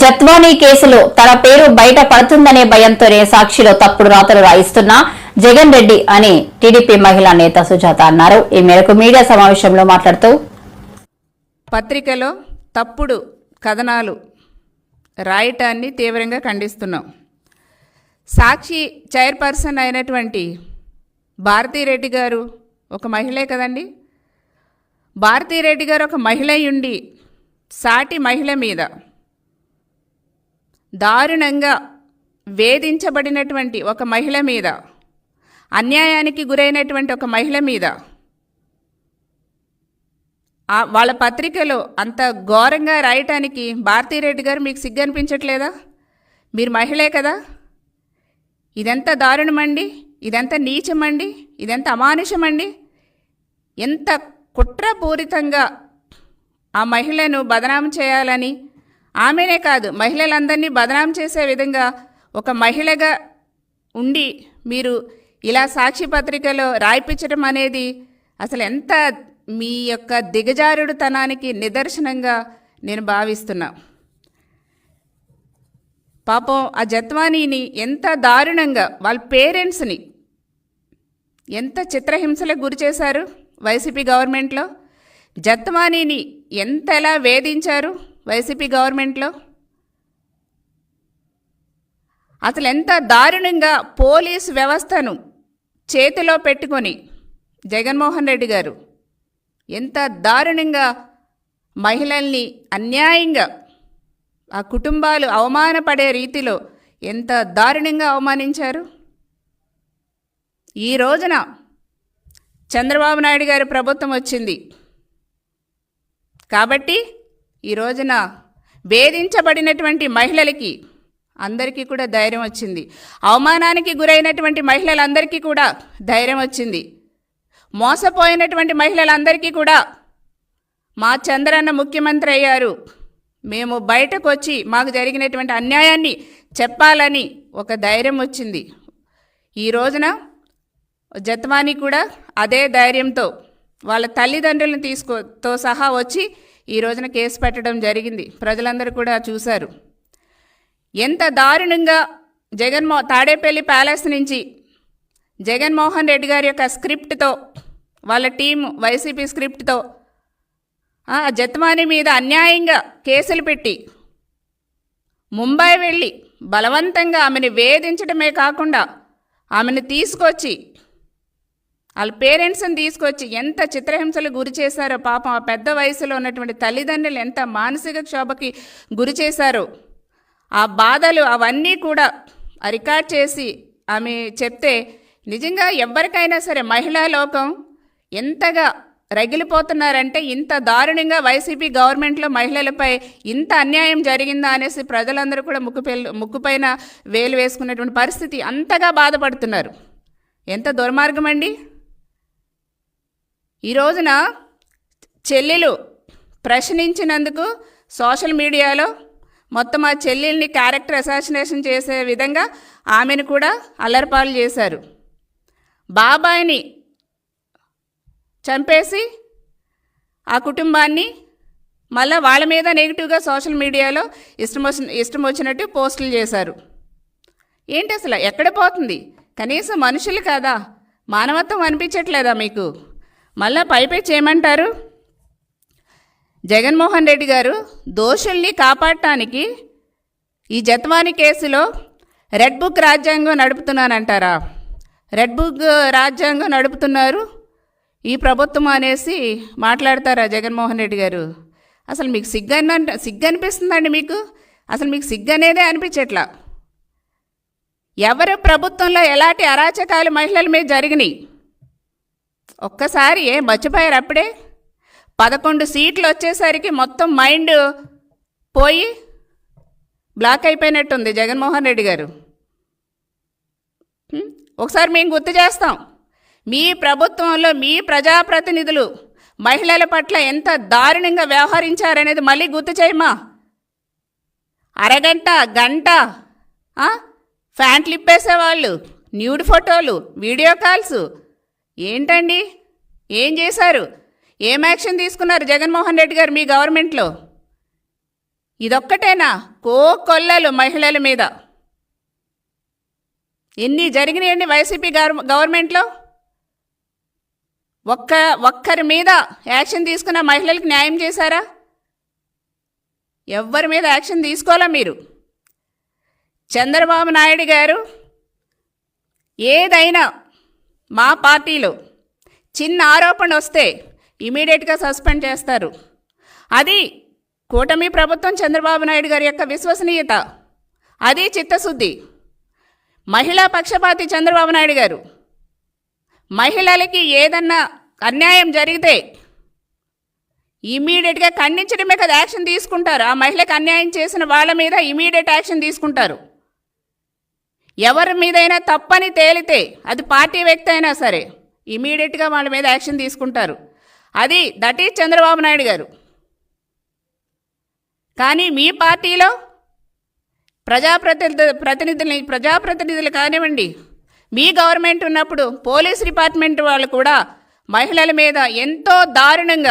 జత్వానీ కేసులో తన పేరు బయట పడుతుందనే భయంతోనే సాక్షిలో తప్పుడు రాతలు రాయిస్తున్న జగన్ రెడ్డి అని టీడీపీ మహిళా నేత సుజాత అన్నారు. ఈ మేరకు మీడియా సమావేశంలో మాట్లాడుతూ పత్రికలో తప్పుడు కథనాలు రాయటాన్ని తీవ్రంగా ఖండిస్తున్నాం. సాక్షి చైర్పర్సన్ అయినటువంటి భారతీరెడ్డి గారు ఒక మహిళే కదండి? భారతీరెడ్డి గారు ఒక మహిళ ఉండి సాటి మహిళ మీద దారుణంగా వేధించబడినటువంటి ఒక మహిళ మీద అన్యాయానికి గురైనటువంటి ఒక మహిళ మీద వాళ్ళ పత్రికలో అంత ఘోరంగా రాయటానికి భారతీరెడ్డి గారు మీకు సిగ్గనిపించట్లేదా? మీరు మహిళే కదా? ఇదెంత దారుణమండి? ఇదెంత నీచమండి? ఇదెంత అమానుషమండి? ఎంత కుట్రపూరితంగా ఆ మహిళను బదనాం చేయాలని ఆమెనే కాదు మహిళలందరినీ బదనాం చేసే విధంగా ఒక మహిళగా ఉండి మీరు ఇలా సాక్షి పత్రికలో రాయిపించడం అనేది అసలు ఎంత మీ యొక్క దిగజారుడుతనానికి నిదర్శనంగా నేను భావిస్తున్నా. పాపం ఆ జత్వానీని ఎంత దారుణంగా వాళ్ళ పేరెంట్స్ని ఎంత చిత్రహింసలకు గురి చేశారు వైసీపీ గవర్నమెంట్లో? జత్వానీని ఎంత ఎలా వేధించారు? వైసీపీ గవర్నమెంట్లో? అసలు ఎంత దారుణంగా పోలీస్ వ్యవస్థను చేతిలో పెట్టుకొని జగన్మోహన్ రెడ్డి గారు ఎంత దారుణంగా మహిళల్ని అన్యాయంగా ఆ కుటుంబాలు అవమానపడే రీతిలో ఎంత దారుణంగా అవమానించారు? ఈ రోజున చంద్రబాబు నాయుడు గారి ప్రభుత్వం వచ్చింది. కాబట్టి ఈ రోజున వేధించబడినటువంటి మహిళలకి అందరికీ కూడా ధైర్యం వచ్చింది. అవమానానికి గురైనటువంటి మహిళలందరికీ కూడా ధైర్యం వచ్చింది. మోసపోయినటువంటి మహిళలందరికీ కూడా మా చంద్రన్న ముఖ్యమంత్రి అయ్యారు. మేము బయటకు వచ్చి మాకు జరిగినటువంటి అన్యాయాన్ని చెప్పాలని ఒక ధైర్యం వచ్చింది. ఈ రోజున జత్వాని కూడా అదే ధైర్యంతో వాళ్ళ తల్లిదండ్రులను తీసుకో సహా వచ్చి ఈ రోజున కేసు పెట్టడం జరిగింది. ప్రజలందరూ కూడా చూశారు. ఎంత దారుణంగా జగన్మో తాడేపల్లి ప్యాలెస్ నుంచి జగన్మోహన్ రెడ్డి గారి యొక్క స్క్రిప్ట్తో వాళ్ళ టీం వైసీపీ స్క్రిప్ట్తో ఆ మీద అన్యాయంగా కేసులు పెట్టి ముంబై వెళ్ళి బలవంతంగా ఆమెను వేధించడమే కాకుండా ఆమెను తీసుకొచ్చి వాళ్ళ పేరెంట్స్ని తీసుకొచ్చి ఎంత చిత్రహింసలు గురి చేశారో పాపం ఆ పెద్ద వయసులో ఉన్నటువంటి తల్లిదండ్రులు ఎంత మానసిక క్షోభకి గురి చేశారో ఆ బాధలు అవన్నీ కూడా రికార్డ్ చేసి ఆమె చెప్తే నిజంగా ఎవరికైనా సరే మహిళా లోకం ఎంతగా రగిలిపోతున్నారంటే ఇంత దారుణంగా వైసీపీ గవర్నమెంట్లో మహిళలపై ఇంత అన్యాయం జరిగిందా అనేసి ప్రజలందరూ కూడా ముక్కు ముక్కుపైన వేలు వేసుకునేటువంటి పరిస్థితి అంతగా బాధపడుతున్నారు. ఎంత దుర్మార్గం అండి ఈ రోజున చెల్లెలు ప్రశ్నించినందుకు సోషల్ మీడియాలో మొత్తం ఆ చెల్లెల్ని క్యారెక్టర్ అసాసినేషన్ చేసే విధంగా ఆమెను కూడా అల్లరిపాలు చేశారు. బాబాయిని చంపేసి ఆ కుటుంబాన్ని మళ్ళీ వాళ్ళ మీద నెగిటివ్గా సోషల్ మీడియాలో ఇష్టం వచ్చిన ఇష్టం వచ్చినట్టు పోస్టులు చేశారు. ఏంటి అసలు? ఎక్కడ పోతుంది? కనీసం మనుషులు కాదా. మానవత్వం అనిపించట్లేదా మీకు? మళ్ళా పైపే చేయమంటారు? జగన్మోహన్ రెడ్డి గారు దోషుల్ని కాపాడటానికి ఈ జత్వాని కేసులో రెడ్ బుక్ రాజ్యాంగం నడుపుతున్నానంటారా? రెడ్ బుక్ రాజ్యాంగం నడుపుతున్నారు. ఈ ప్రభుత్వం అనేసి మాట్లాడతారా జగన్మోహన్ రెడ్డి గారు? అసలు మీకు సిగ్గన్న సిగ్గు అనిపిస్తుందండి మీకు? అసలు మీకు సిగ్గు అనేదే అనిపించట్లా? ఎవరు ప్రభుత్వంలో ఎలాంటి అరాచకాలు మహిళల మీద జరిగినాయి? ఒక్కసారి ఏ మర్చిపోయారు అప్పుడే? పదకొండు సీట్లు వచ్చేసరికి మొత్తం మైండ్ పోయి బ్లాక్ అయిపోయినట్టుంది జగన్మోహన్ రెడ్డి గారు. ఒకసారి మేము గుర్తు చేస్తాం. మీ ప్రభుత్వంలో మీ ప్రజాప్రతినిధులు మహిళల పట్ల ఎంత దారుణంగా వ్యవహరించారనేది మళ్ళీ గుర్తు చేయమా అరగంట గంట ఫ్యాంట్లు ఇప్పేసేవాళ్ళు న్యూడ్ ఫోటోలు వీడియో కాల్స్ ఏంటండి? ఏం చేశారు? ఏం యాక్షన్ తీసుకున్నారు జగన్మోహన్ రెడ్డి గారు మీ గవర్నమెంట్లో? ఇదొక్కటేనా? కో కొల్లలు మహిళల మీద. ఎన్ని జరిగినాయండి వైసీపీ గవర్నమెంట్లో? ఒక్క ఒక్కరి మీద యాక్షన్ తీసుకున్న మహిళలకు న్యాయం చేశారా? ఎవ్వరి మీద యాక్షన్ తీసుకోవాలా మీరు? చంద్రబాబు నాయుడు గారు ఏదైనా మా పార్టీలో చిన్న ఆరోపణ వస్తే ఇమీడియట్గా సస్పెండ్ చేస్తారు. అది కూటమి ప్రభుత్వం చంద్రబాబు నాయుడు గారి యొక్క విశ్వసనీయత. అది చిత్తశుద్ధి. మహిళా పక్షపాతి చంద్రబాబు నాయుడు గారు. మహిళలకి ఏదన్నా అన్యాయం జరిగితే ఇమీడియట్గా ఖండించడమే కదా యాక్షన్ తీసుకుంటారు. ఆ మహిళకు అన్యాయం చేసిన వాళ్ళ మీద ఇమీడియట్ యాక్షన్ తీసుకుంటారు. ఎవరి మీదైనా తప్పని తేలితే అది పార్టీ వ్యక్తి అయినా సరే ఇమీడియట్గా వాళ్ళ మీద యాక్షన్ తీసుకుంటారు. అది దట్ ఈజ్ చంద్రబాబు నాయుడు గారు. కానీ మీ పార్టీలో ప్రజాప్రతినిధి ప్రతినిధుల్ని ప్రజాప్రతినిధులు కానివ్వండి మీ గవర్నమెంట్ ఉన్నప్పుడు పోలీస్ డిపార్ట్మెంట్ వాళ్ళు కూడా మహిళల మీద ఎంతో దారుణంగా